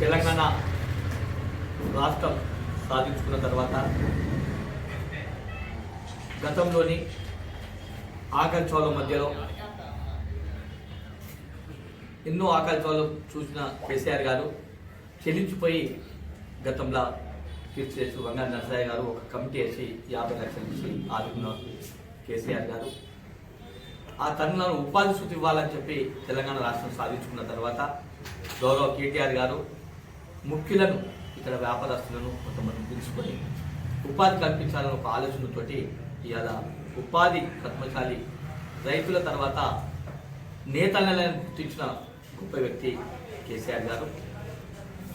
తెలంగాణ రాష్ట్రం సాధించుకున్న తర్వాత గతంలోని ఆకలి చోళ మధ్యలో ఎన్నో ఆకలి చోళలు చూసిన కేసీఆర్ గారు చెల్లించిపోయి గతంలో కీర్తి చేసి వంగా నరసయ్య గారు ఒక కమిటీ వేసి యాభై లక్షలు నుంచి ఆదుకున్న కేసీఆర్ గారు. ఆ తరుణాలను ఉపాధి సూతి ఇవ్వాలని చెప్పి తెలంగాణ రాష్ట్రం సాధించుకున్న తర్వాత గౌరవ కేటీఆర్ గారు ముఖ్యులను ఇక్కడ వ్యాపారస్తులను కొంతమంది పిలుచుకొని ఉపాధి కల్పించాలని ఒక ఆలోచనతోటి ఇవాళ ఉపాధి కర్మశాలి రైతుల తర్వాత నేతలను గుర్తించిన గొప్ప వ్యక్తి కేసీఆర్ గారు.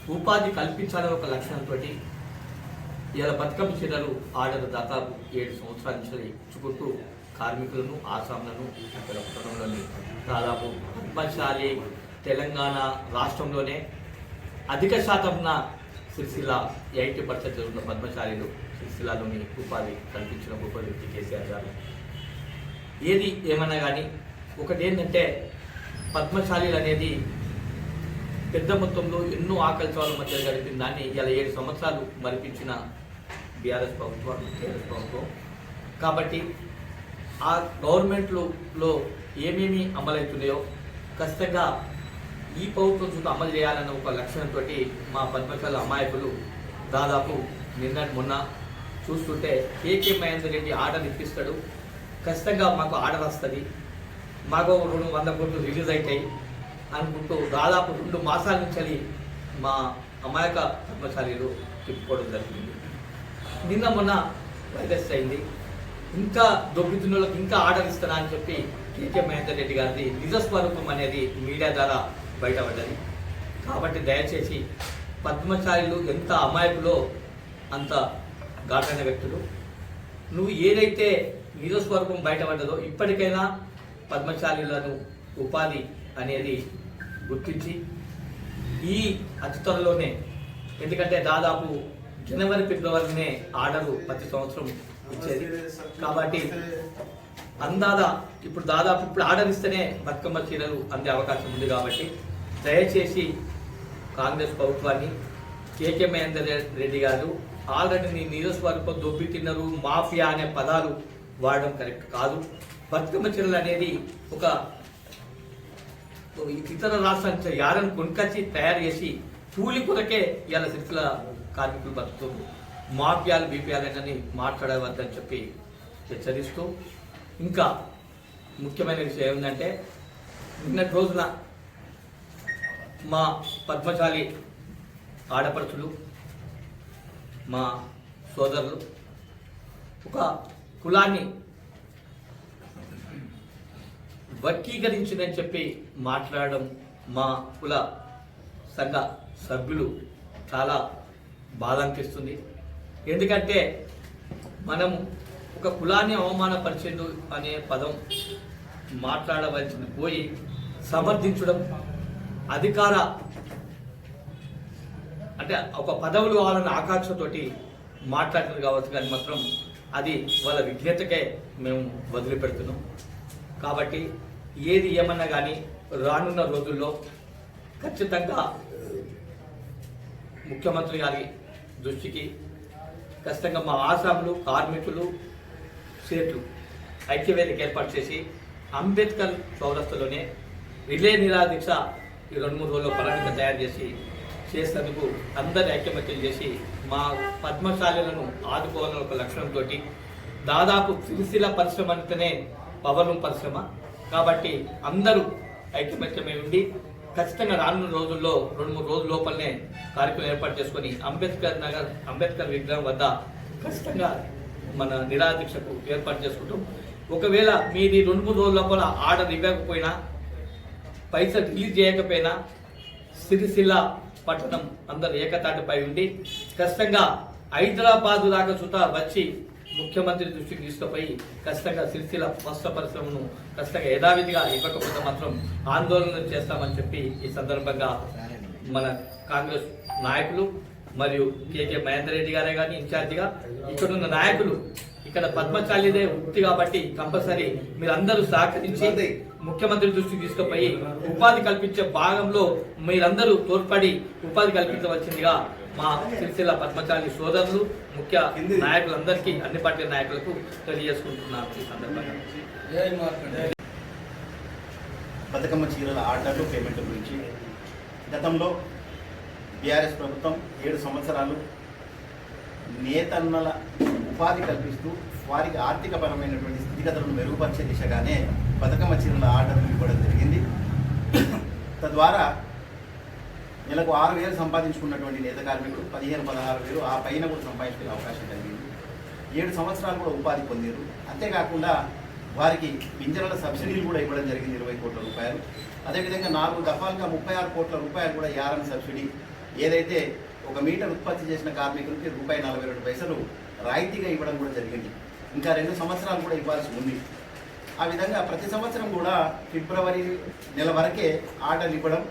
ఉపాధి కల్పించాలని ఒక లక్ష్యంతో ఇవాళ బతుకమ్మ చీరలు ఆర్డర్ దాదాపు ఏడు సంవత్సరాల నుంచి ఇచ్చుకుంటూ కార్మికులను ఆసాములను ఇక్కడ కుటుంబంలోని దాదాపు పద్మశాలి తెలంగాణ రాష్ట్రంలోనే అధిక శాతం సిరిసిల్ల ఎయిటీ పర్సెంట్ ఉన్న పద్మశాలీలు సిరిసిల్లలోని ఉపాధి కల్పించిన గొప్ప వ్యక్తి కేసీఆర్ గారు. ఏది ఏమన్నా కానీ ఒకటి ఏంటంటే పద్మశాలీలు అనేది పెద్ద మొత్తంలో ఎన్నో ఆకలి చావుల మధ్య గడిపిన దాన్ని ఇలా ఏడు సంవత్సరాలు మరిపించిన బీఆర్ఎస్ ప్రభుత్వం టీఆర్ఎస్ ప్రభుత్వం. కాబట్టి ఆ గవర్నమెంట్లో ఏమేమి అమలవుతున్నాయో ఖచ్చితంగా ఈ ప్రభుత్వం చుట్టూ అమలు చేయాలన్న ఒక లక్ష్యంతో మా పద్మశాల అమాయకులు దాదాపు నిన్న మొన్న చూస్తుంటే కేకే మహేందర్ రెడ్డి ఆర్డర్ ఇప్పిస్తాడు ఖచ్చితంగా మాకు ఆర్డర్ వస్తుంది. మాకు రెండు వంద కోట్లు రిలీజ్ అవుతాయి అనుకుంటూ దాదాపు రెండు మాసాల నుంచి మా అమాయక కర్మచారీలు తిప్పుకోవడం జరిగింది. నిన్న మొన్న వైరస్ అయింది. ఇంకా దొబ్బితున్నోళ్ళకి ఇంకా ఆర్డర్ ఇస్తారా అని చెప్పి కేకే మహేందర్ రెడ్డి గారిది నిజ స్వరూపం అనేది మీడియా ద్వారా బయటపడ్డది. కాబట్టి దయచేసి పద్మచారులు ఎంత అమాయకులో అంత ఘాటైన వ్యక్తులు. నువ్వు ఏదైతే నిజస్వరూపం బయటపడ్డదో ఇప్పటికైనా పద్మశాలిలను ఉపాధి అనేది గుర్తించి ఈ అతి త్వరలోనే ఎందుకంటే దాదాపు జనవరి ఫిబ్రవరినే ఆర్డరు ప్రతి సంవత్సరం ఇచ్చేది. కాబట్టి అందాదా ఇప్పుడు దాదాపు ఇప్పుడు ఆర్డర్ ఇస్తేనే బతుకమ్మ చీరలు అందే అవకాశం ఉంది కాబట్టి దయచేసి కాంగ్రెస్ ప్రభుత్వాన్ని కేకే మహేందర్ రెడ్డి గారు ఆల్రెడీ నీ నియోజకవర్గం దొబ్బి తిన్నారు మాఫియా అనే పదాలు వాడడం కరెక్ట్ కాదు. బతుకమ్మ చీరలు అనేది ఒక ఇతర రాష్ట్రాల యారని కొనుకొచ్చి తయారు చేసి కూలి కొరకే ఇవాళ సిరిసిల కార్మికులు బతుకుతుంది మాఫియాలు బీపీఆర్ఎన్ మాట్లాడవద్దని చెప్పి హెచ్చరిస్తూ ఇంకా ముఖ్యమైన విషయం ఏంటంటే నిన్నటి రోజున మా పద్మశాలి ఆడపడుచులు మా సోదరులు ఒక కులాన్ని వర్గీకరించిందని చెప్పి మాట్లాడడం మా కుల సంఘ సభ్యులు చాలా బాధ అనిపిస్తుంది ఎందుకంటే మనము ఒక కులాన్ని అవమానపరిచిండు అనే పదం మాట్లాడవలసింది పోయి సమర్థించడం అధికార అంటే ఒక పదవులు కావాలన్న ఆకాంక్షతోటి మాట్లాడుతున్నారు కావచ్చు కానీ మాత్రం అది వాళ్ళ విజ్ఞతకే మేము వదిలిపెడుతున్నాం. కాబట్టి ఏది ఏమన్నా కానీ రానున్న రోజుల్లో ఖచ్చితంగా ముఖ్యమంత్రి గారి దృష్టికి ఖచ్చితంగా మా ఆసాములు కార్మికులు సేట్లు ఐక్యవేదిక ఏర్పాటు చేసి అంబేద్కర్ చౌరస్తలోనే రిలే నిరాదీక్ష ఈ రెండు మూడు రోజుల్లో ప్రణాళిక తయారు చేసి చేసినందుకు అందరి ఐక్యమత్యం చేసి మా పద్మశాలలను ఆదుకోవాలని ఒక లక్ష్యంతో దాదాపు సిరిసిల పరిశ్రమ అంటేనే పవర్ పరిశ్రమ. కాబట్టి అందరూ ఐక్యమత్యమై ఉండి ఖచ్చితంగా రానున్న రోజుల్లో రెండు మూడు రోజుల లోపలనే కార్యక్రమం ఏర్పాటు చేసుకొని అంబేద్కర్ నగర్ అంబేద్కర్ విగ్రహం వద్ద ఖచ్చితంగా మన నిరాదీక్షకు ఏర్పాటు చేసుకుంటాం ఒకవేళ మీది రెండు మూడు రోజుల లోపల ఆర్డర్ ఇవ్వకపోయినా పైసలు రిలీజ్ చేయకపోయినా సిరిసిల్ల పట్టణం అందరు ఏకతాటిపై ఉండి ఖచ్చితంగా హైదరాబాదు దాకా చుట్ట వచ్చి ముఖ్యమంత్రి దృష్టికి తీసుకుపోయి ఖచ్చితంగా సిరిసిల్ల వస్త్ర పరిశ్రమను ఖచ్చితంగా యథావిధిగా ఇవ్వకపోతే మాత్రం ఆందోళన చేస్తామని చెప్పి ఈ సందర్భంగా మన కాంగ్రెస్ నాయకులు మరియు కేకే మహేందర్ రెడ్డి గారే కానీ ఇన్ఛార్జిగా ఇక్కడ ఉన్న నాయకులు ఇక్కడ పద్మచాలిదే ఉక్తి కాబట్టి కంపల్సరీ మీరందరూ సహకరించి ముఖ్యమంత్రి దృష్టికి తీసుకుపోయి ఉపాధి కల్పించే భాగంలో మీరందరూ తోడ్పడి ఉపాధి కల్పించవలసిందిగా మా సిరిసిల్ల పద్మచారి సోదరులు ముఖ్య నాయకులందరికీ అన్ని పార్టీల నాయకులకు తెలియజేసుకుంటున్నాను ఈ సందర్భంగా. బతుకమ్మ చీరల ఆర్డర్లు పేమెంట్ గురించి గతంలో బీఆర్ఎస్ ప్రభుత్వం ఏడు సంవత్సరాలు నేతన్నల ఉపాధి కల్పిస్తూ వారికి ఆర్థికపరమైనటువంటి స్థితిగతులను మెరుగుపరిచే దిశగానే బతుకమ్మ చీరల ఆర్డర్లు ఇవ్వడం జరిగింది. తద్వారా నెలకు ఆరు వేలు సంపాదించుకున్నటువంటి నేత కార్మికులు పదిహేను పదహారు వేలు ఆ పైన కూడా సంపాదించుకునే అవకాశం కలిగింది. ఏడు సంవత్సరాలు కూడా ఉపాధి పొందారు. అంతేకాకుండా వారికి పింఛన్ల సబ్సిడీలు కూడా ఇవ్వడం జరిగింది ఇరవై కోట్ల రూపాయలు. అదేవిధంగా నాలుగు దఫాలుగా ముప్పై ఆరు కోట్ల రూపాయలు కూడా యారన్ సబ్సిడీ ఏదైతే ఒక మీటర్ ఉత్పత్తి చేసిన కార్మికులకి రూపాయి నలభై రెండు పైసలు రాయితీగా ఇవ్వడం కూడా జరిగింది. ఇంకా రెండు సంవత్సరాలు కూడా ఇవ్వాల్సి ఉంది. ఆ విధంగా ప్రతి సంవత్సరం కూడా ఫిబ్రవరి నెల వరకే ఆర్డర్లు ఇవ్వడం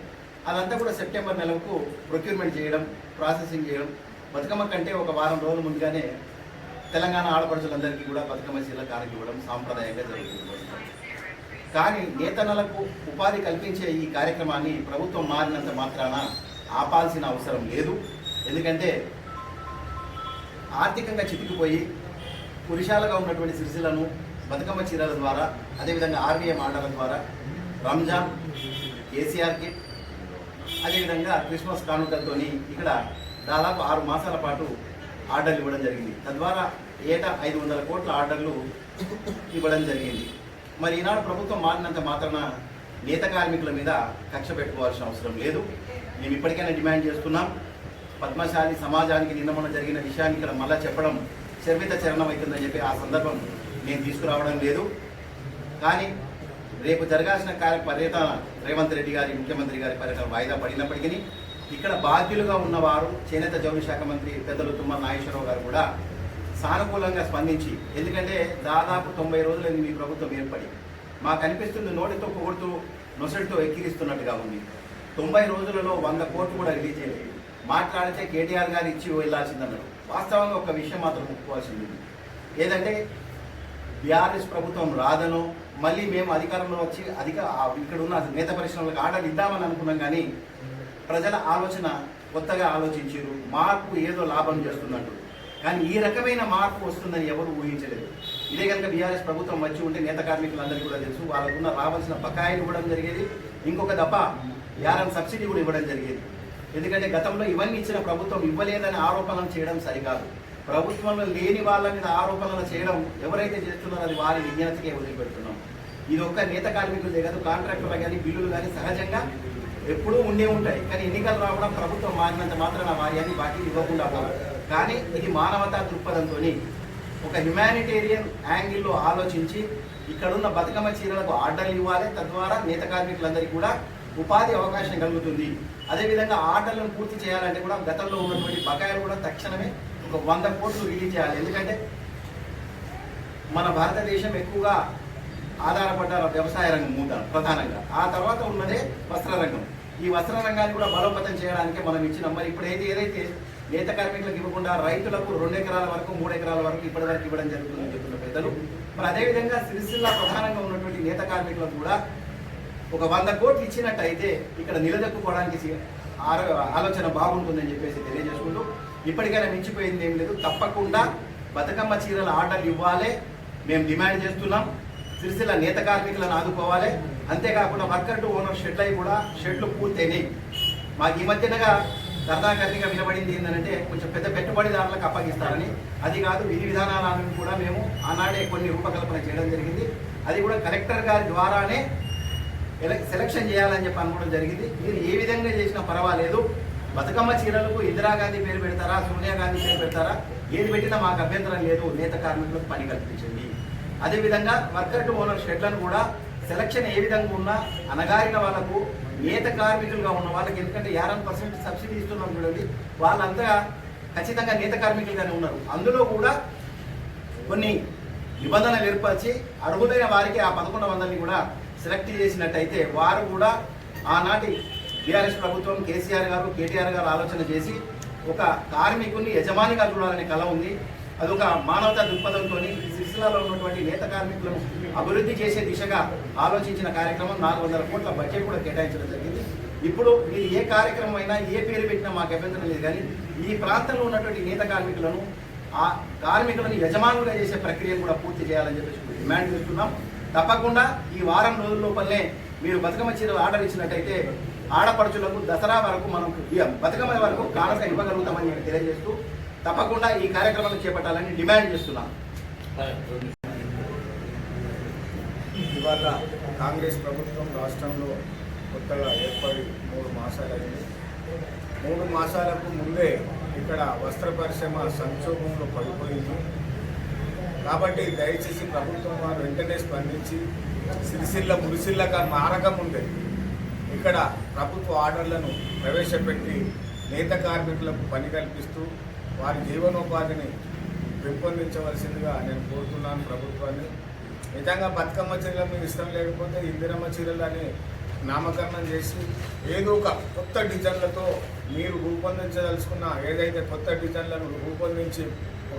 అదంతా కూడా సెప్టెంబర్ నెలకు ప్రొక్యూర్మెంట్ చేయడం ప్రాసెసింగ్ చేయడం. బతుకమ్మ కంటే ఒక వారం రోజుల ముందుగానే తెలంగాణ ఆడపడుచులందరికీ కూడా బతుకమ్మ శీల కానుక ఇవ్వడం సాంప్రదాయంగా జరుగుతుంది. కానీ నేతనలకు ఉపాధి కల్పించే ఈ కార్యక్రమాన్ని ప్రభుత్వం మారినంత మాత్రాన ఆపాల్సిన అవసరం లేదు. ఎందుకంటే ఆర్థికంగా చితికిపోయి పురుషాలుగా ఉన్నటువంటి సిరిసిలను బతుకమ్మ చీరల ద్వారా అదేవిధంగా ఆర్వీఎం ఆర్డర్ల ద్వారా రంజాన్ కేసీఆర్ కిట్ అదేవిధంగా క్రిస్మస్ కానుకలతో ఇక్కడ దాదాపు ఆరు మాసాల పాటు ఆర్డర్లు ఇవ్వడం జరిగింది. తద్వారా ఏటా ఐదు వందల కోట్ల ఆర్డర్లు ఇవ్వడం జరిగింది. మరి ఈనాడు ప్రభుత్వం మారినంత మాత్రాన నేత కార్మికుల మీద కక్ష పెట్టుకోవాల్సిన అవసరం లేదు. మేము ఇప్పటికైనా డిమాండ్ చేస్తున్నాం. పద్మశాలి సమాజానికి నిన్న మొన్న జరిగిన విషయాన్ని ఇక్కడ మళ్ళా చెప్పడం చర్మిత చరణం అవుతుందని చెప్పి ఆ సందర్భం నేను తీసుకురావడం లేదు. కానీ రేపు జరగాల్సిన కార్య పర్యటన రేవంత్ రెడ్డి గారి ముఖ్యమంత్రి గారి పర్యటన వాయిదా పడినప్పటికీ ఇక్కడ బాధ్యులుగా ఉన్నవారు చేనేత జౌళి శాఖ మంత్రి పెద్దలు తుమ్మల నాగేశ్వరరావు గారు కూడా సానుకూలంగా స్పందించి ఎందుకంటే దాదాపు తొంభై రోజులైంది మీ ప్రభుత్వం ఏర్పడి మాకు అనిపిస్తుంది నోటితో పొగుడుతూ నొసటితో ఎక్కిరిస్తున్నట్టుగా ఉంది. తొంభై రోజులలో వంద కోట్లు కూడా రిలీజ్ చేయలేదు. మాట్లాడితే కేటీఆర్ గారు ఇచ్చి వెళ్ళాల్సిందన్నారు వాస్తవంగా ఒక విషయం మాత్రం ఒప్పుకోవాల్సింది. ఏదంటే బీఆర్ఎస్ ప్రభుత్వం రాదనో మళ్ళీ మేము అధికారంలో వచ్చి అధిక ఇక్కడ ఉన్న నేత పరిశ్రమలకు ఆర్డర్ ఇద్దామని అనుకున్నాం కానీ ప్రజల ఆలోచన కొత్తగా ఆలోచించారు. మార్పు ఏదో లాభం చేస్తున్నట్టు. కానీ ఈ రకమైన మార్పు వస్తుందని ఎవరు ఊహించలేదు. ఇదే కనుక బీఆర్ఎస్ ప్రభుత్వం వచ్చి ఉంటే నేత కార్మికులందరికీ కూడా తెలుసు. వాళ్ళకున్న రావాల్సిన బకాయిలు ఇవ్వడం జరిగేది. ఇంకొక దప్ప యారం సబ్సిడీ కూడా ఇవ్వడం జరిగేది. ఎందుకంటే గతంలో ఇవన్నీ ఇచ్చిన ప్రభుత్వం ఇవ్వలేదని ఆరోపణలు చేయడం సరికాదు. ప్రభుత్వంలో లేని వాళ్ళ మీద ఆరోపణలు చేయడం ఎవరైతే చేస్తున్నారో అది వారి విజ్ఞతకే వదిలిపెడుతున్నాం. ఇది ఒక్క నేత కార్మికులదే కాదు కాంట్రాక్టర్లు కానీ బిల్లులు కానీ సహజంగా ఎప్పుడూ ఉండే ఉంటాయి. కానీ ఎన్నికలు రావడం ప్రభుత్వం మారినంత మాత్రాన వారి బాకీ ఇవ్వకుండా పోదు కానీ ఇది మానవతా దృక్పథంతో ఒక హ్యుమానిటేరియన్ యాంగిల్లో ఆలోచించి ఇక్కడున్న బతుకమ్మ చీరలకు ఆర్డర్లు ఇవ్వాలి. తద్వారా నేత కార్మికులందరికీ కూడా ఉపాధి అవకాశం కలుగుతుంది. అదేవిధంగా ఆటలను పూర్తి చేయాలంటే కూడా గతంలో ఉన్నటువంటి బకాయిలు కూడా తక్షణమే ఒక వంద కోట్లు రిలీజ్ చేయాలి. ఎందుకంటే మన భారతదేశం ఎక్కువగా ఆధారపడ్డ వ్యవసాయ రంగం మూత ప్రధానంగా. ఆ తర్వాత ఉన్నదే వస్త్ర రంగం ఈ వస్త్ర రంగాన్ని కూడా బలోపేతం చేయడానికి మనం ఇచ్చిన మరి ఇప్పుడు ఏది ఏదైతే నేత కార్మికులకు ఇవ్వకుండా రైతులకు రెండు ఎకరాల వరకు మూడు ఎకరాల వరకు ఇప్పటి వరకు ఇవ్వడం జరుగుతుందని చెప్తున్న పెద్దలు. మరి అదేవిధంగా సిరిసిల్ల ప్రధానంగా ఉన్నటువంటి నేత కార్మికులకు కూడా ఒక వంద కోట్లు ఇచ్చినట్టయితే ఇక్కడ నిలదొక్కుకోవడానికి ఆరో- ఆలోచన బాగుంటుందని చెప్పేసి తెలియజేసుకుంటూ ఇప్పటికైనా మించిపోయింది ఏం లేదు. తప్పకుండా బతుకమ్మ చీరల ఆర్డర్లు ఇవ్వాలి. మేము డిమాండ్ చేస్తున్నాం. సిరిసిల్ల నేత కార్మికులను ఆదుకోవాలి. అంతేకాకుండా వర్కర్ టు ఓనర్ షెడ్లు అవి కూడా షెడ్లు పూర్తయినాయి. మాకు ఈ మధ్యనగా కర్ణాకర్ణిగా వినబడింది ఏంటంటే కొంచెం పెద్ద పెట్టుబడిదారులకు అప్పగిస్తారని. అది కాదు విధి విధానాలను కూడా మేము ఆనాడే కొన్ని రూపకల్పన చేయడం జరిగింది. అది కూడా కలెక్టర్ గారి ద్వారానే సెలక్షన్ చేయాలని చెప్పి అనుకోవడం జరిగింది. మీరు ఏ విధంగా చేసినా పర్వాలేదు. బతుకమ్మ చీరలకు ఇందిరాగాంధీ పేరు పెడతారా సోనియా గాంధీ పేరు పెడతారా? ఏది పెట్టినా మాకు అభ్యంతరం లేదు. నేత కార్మికులకు పని కల్పించండి. అదేవిధంగా వర్కర్ టు ఓనర్ షెడ్లను కూడా సెలక్షన్ ఏ విధంగా ఉన్నా అనగారిన వాళ్ళకు నేత కార్మికులుగా ఉన్న వాళ్ళకి ఎందుకంటే యాభై పర్సెంట్ సబ్సిడీ ఇస్తున్నాం చూడండి వాళ్ళంతా ఖచ్చితంగా నేత కార్మికులుగానే ఉన్నారు. అందులో కూడా కొన్ని నిబంధనలు ఏర్పరిచి అర్హులైన వారికి ఆ పదకొండు వందలని కూడా సెలెక్ట్ చేసినట్టయితే వారు కూడా ఆనాటి బీఆర్ఎస్ ప్రభుత్వం కేసీఆర్ గారు కేటీఆర్ గారు ఆలోచన చేసి ఒక కార్మికుని యజమానిగా చూడాలనే కళ ఉంది. అదొక మానవతా దృక్పథంతో సిరిసిల్లాలో ఉన్నటువంటి నేత కార్మికులను అభివృద్ధి చేసే దిశగా ఆలోచించిన కార్యక్రమం నాలుగు వందల కోట్ల బడ్జెట్ కూడా కేటాయించడం జరిగింది. ఇప్పుడు మీరు ఏ కార్యక్రమం అయినా ఏ పేరు పెట్టినా మాకు అభ్యంతరం లేదు కానీ ఈ ప్రాంతంలో ఉన్నటువంటి నేత కార్మికులను ఆ కార్మికులను యజమానులుగా చేసే ప్రక్రియను కూడా పూర్తి చేయాలని చెప్పేసి డిమాండ్ చేస్తున్నాం. తప్పకుండా ఈ వారం రోజుల లోపలనే మీరు బతుకమ్మ చీరలు ఆర్డర్ ఇచ్చినట్టయితే ఆడపడుచులకు దసరా వరకు మనం బతుకమ్మ వరకు కానుక ఇవ్వగలుగుతామని నేను తెలియజేస్తూ తప్పకుండా ఈ కార్యక్రమాన్ని చేపట్టాలని డిమాండ్ చేస్తున్నాం ఇవాళ కాంగ్రెస్ ప్రభుత్వం రాష్ట్రంలో కొత్తగా ఏర్పడి మూడు మాసాలైంది. మూడు మాసాలకు ముందే ఇక్కడ వస్త్ర పరిశ్రమ సంక్షోభంలో పడిపోయింది. కాబట్టి దయచేసి ప్రభుత్వం వారు వెంటనే స్పందించి సిరిసిల్ల మురిసిల్లగా మారకముందే ఇక్కడ ప్రభుత్వ ఆర్డర్లను ప్రవేశపెట్టి నేత కార్మికులకు పని కల్పిస్తూ వారి జీవనోపాధిని పెంపొందించవలసిందిగా నేను కోరుతున్నాను ప్రభుత్వాన్ని. నిజంగా బతుకమ్మ చీరలు మీకు ఇష్టం లేకపోతే ఇందిరమ్మ చీరలు అని నామకరణం చేసి ఏదో ఒక కొత్త డిజైన్లతో మీరు రూపొందించదలుచుకున్న ఏదైతే కొత్త డిజైన్లను రూపొందించి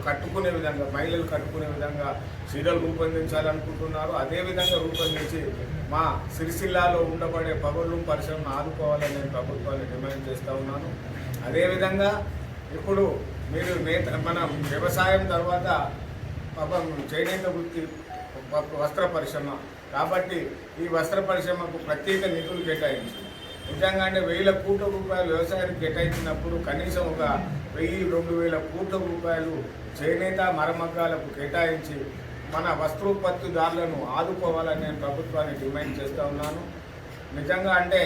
కట్టుకునే విధంగా మహిళలు కట్టుకునే విధంగా చీరలు రూపొందించాలనుకుంటున్నారు. అదే విధంగా రూపొందించి మా సిరిసిల్లాలో ఉండబడే పవర్లూమ్ పరిశ్రమను ఆదుకోవాలని నేను ప్రభుత్వాన్ని డిమాండ్ చేస్తూ ఉన్నాను. అదేవిధంగా ఇప్పుడు మీరు నేత మన వ్యవసాయం తర్వాత పాపం చేనేత వృత్తి వస్త్ర పరిశ్రమ. కాబట్టి ఈ వస్త్ర పరిశ్రమకు ప్రత్యేక నిధులు కేటాయించింది. నిజంగా అంటే వేల కోట్ల రూపాయలు వ్యవసాయానికి కేటాయించినప్పుడు కనీసం ఒక వెయ్యి రెండు వేల కోట్ల రూపాయలు చేనేత మరమగ్గాలకు కేటాయించి మన వస్త్రోత్పత్తిదారులను ఆదుకోవాలని నేను ప్రభుత్వాన్ని డిమాండ్ చేస్తూ ఉన్నాను. నిజంగా అంటే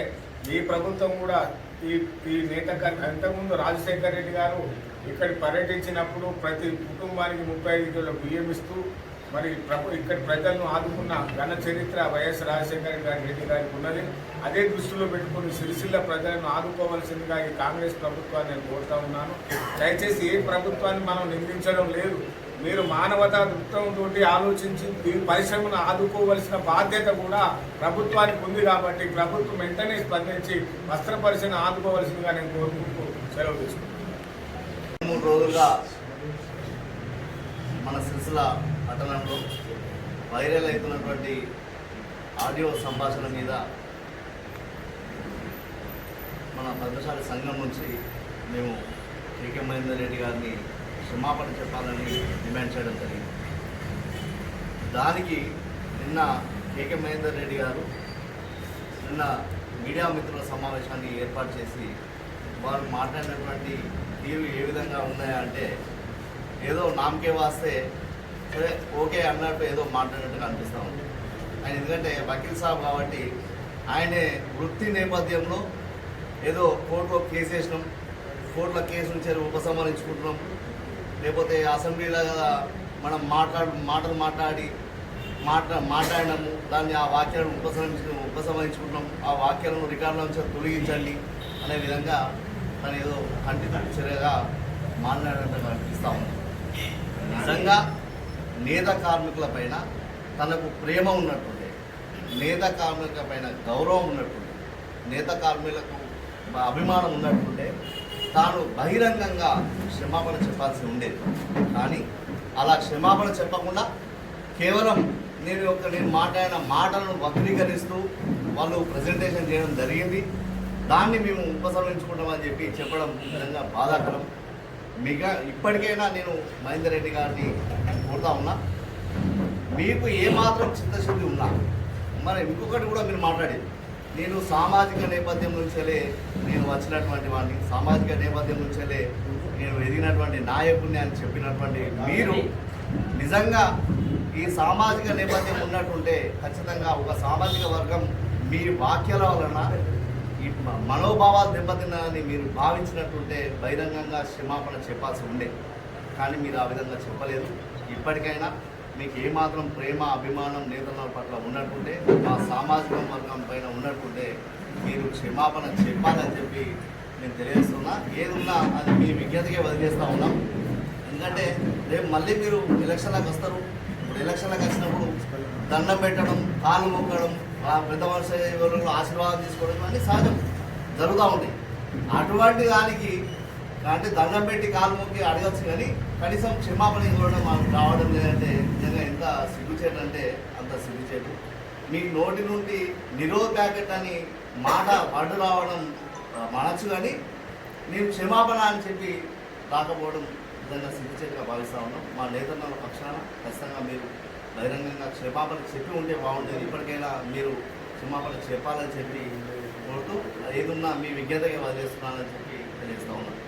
ఈ ప్రభుత్వం కూడా ఈ ఈ నేత కన్- ఇంతకుముందు రాజశేఖర రెడ్డి గారు ఇక్కడ పర్యటించినప్పుడు ప్రతి కుటుంబానికి ముప్పై ఐదు కిలో బియ్యం ఇస్తూ మరి ప్రభు ఇక్కడ ప్రజలను ఆదుకున్న ఘన చరిత్ర వైఎస్ రాజశేఖర్ గారి రెడ్డి గారికి ఉన్నది. అదే దృష్టిలో పెట్టుకుని సిరిసిల్ల ప్రజలను ఆదుకోవాల్సిందిగా ఈ కాంగ్రెస్ ప్రభుత్వాన్ని నేను కోరుతా ఉన్నాను. దయచేసి ఏ ప్రభుత్వాన్ని మనం నిందించడం లేదు. మీరు మానవతా దృక్పథంతో ఆలోచించి ఈ పరిశ్రమను ఆదుకోవలసిన బాధ్యత కూడా ప్రభుత్వానికి ఉంది కాబట్టి ప్రభుత్వం వెంటనే స్పందించి వస్త్ర పరిశ్రమ ఆదుకోవలసిందిగా నేను కోరుకుంటూ సెలవు తీసుకుంటున్నాను. మూడు రోజులుగా మన సిరిసిల్ల పట్టణంలో వైరల్ అవుతున్నటువంటి ఆడియో సంభాషణ మీద మన పద్మశాల సంఘం నుంచి మేము కేకే మహేందర్ రెడ్డి గారిని క్షమాపణ చెప్పాలని డిమాండ్ చేయడం జరిగింది. దానికి నిన్న కేకే మహేందర్ రెడ్డి గారు నిన్న మీడియా మిత్రుల సమావేశాన్ని ఏర్పాటు చేసి వారు మాట్లాడినటువంటి తీరు ఏ విధంగా ఉన్నాయంటే ఏదో నామకే వాస్తే సరే ఓకే అన్నట్టు ఏదో మాట్లాడినట్టుగా అనిపిస్తూ ఉంది. ఆయన ఎందుకంటే వకీల్ సాబ్ కాబట్టి ఆయనే వృత్తి నేపథ్యంలో ఏదో కోర్టులో కేసు వేసినాం. కోర్టులో కేసు నుంచి ఉపసంహరించుకుంటున్నాం. లేకపోతే అసెంబ్లీలో కదా మనం మాట్లాడు మాటలు మాట్లాడి మాట్లా మాట్లాడినాము. దాన్ని ఆ వాక్యాలను ఉపసంహరించు ఉపసంహరించుకుంటున్నాం. ఆ వాక్యాలను రికార్డుల నుంచి తొలగించండి అనే విధంగా తను ఏదో కంటి చర్యగా మాట్లాడినట్టు అనిపిస్తూ ఉంది. నిజంగా నేత కార్మికుల పైన తనకు ప్రేమ ఉన్నట్టుండే. నేత కార్మికుల పైన గౌరవం ఉన్నట్టుండే. నేత కార్మికులకు అభిమానం ఉన్నట్టుండే. తాను బహిరంగంగా క్షమాపణ చెప్పాల్సి ఉండేది. కానీ అలా క్షమాపణ చెప్పకుండా కేవలం నేను యొక్క నేను మాట్లాడిన మాటలను వక్రీకరిస్తూ వాళ్ళు ప్రజెంటేషన్ చేయడం జరిగింది. దాన్ని మేము ఉపసంహరించుకుంటామని చెప్పి చెప్పడం నిజంగా బాధాకరం. మిగ ఇప్పటికైనా నేను మహేందర్ రెడ్డి గారిని కోరుతా ఉన్నా. మీకు ఏమాత్రం చిత్తశుద్ధి ఉన్నా మరి ఇంకొకటి కూడా మీరు మాట్లాడేది. నేను సామాజిక నేపథ్యం నుంచేలే నేను వచ్చినటువంటి వాడిని సామాజిక నేపథ్యం నుంచేలే నేను ఎదిగినటువంటి నాయకుడిని అని చెప్పినటువంటి మీరు నిజంగా ఈ సామాజిక నేపథ్యం ఉన్నట్టుంటే ఖచ్చితంగా ఒక సామాజిక వర్గం మీ వాక్యాల వలన ఈ మనోభావాలు దెబ్బతిన్నారని మీరు భావించినట్టుంటే బహిరంగంగా క్షమాపణ చెప్పాల్సి ఉండే. కానీ మీరు ఆ విధంగా చెప్పలేదు. ఇప్పటికైనా మీకు ఏమాత్రం ప్రేమ అభిమానం నేతల పట్ల ఉన్నట్టుంటే మా సామాజిక వర్గం పైన ఉన్నట్టుంటే మీరు క్షమాపణ చెప్పాలని చెప్పి నేను తెలియజేస్తున్నా. ఏదున్నా అది మీ విజ్ఞతకే వదిలేస్తూ ఉన్నాం. ఎందుకంటే రేపు మళ్ళీ మీరు ఎలక్షన్లకు వస్తారు. ఇప్పుడు ఎలక్షన్లకు వచ్చినప్పుడు దండం పెట్టడం కాలు మొక్కడం ఆ పెద్ద మనిషి ఎవరు ఆశీర్వాదం తీసుకోవడం అన్నీ సహజం. జరుగుతూ ఉంటాయి అటువంటి దానికి అంటే దండం పెట్టి కాలు మొక్కి అడగచ్చు కానీ కనీసం క్షమాపణ ఇవ్వడం మాకు రావడం లేదంటే నిజంగా ఎంత సిగ్గుచేటు అంటే అంత సిగ్గుచేటు. మీ నోటి నుండి నిరోధ ప్యాకెట్ అని మాట అడ్డు రావడం మనచ్చు కానీ నేను క్షమాపణ అని చెప్పి రాకపోవడం నిజంగా సిగ్గుచేటుగా భావిస్తూ ఉన్నాం. మా నేతన్న పక్షాన ఖచ్చితంగా మీరు బహిరంగంగా క్షమాపణ చెప్పి ఉంటే బాగుంటుంది ఇప్పటికైనా మీరు క్షమాపణ చెప్పాలని చెప్పి కోరుతూ ఏదున్నా మీ విజ్ఞతగా వదిలేస్తున్నానని చెప్పి తెలియజేస్తా ఉన్నాను.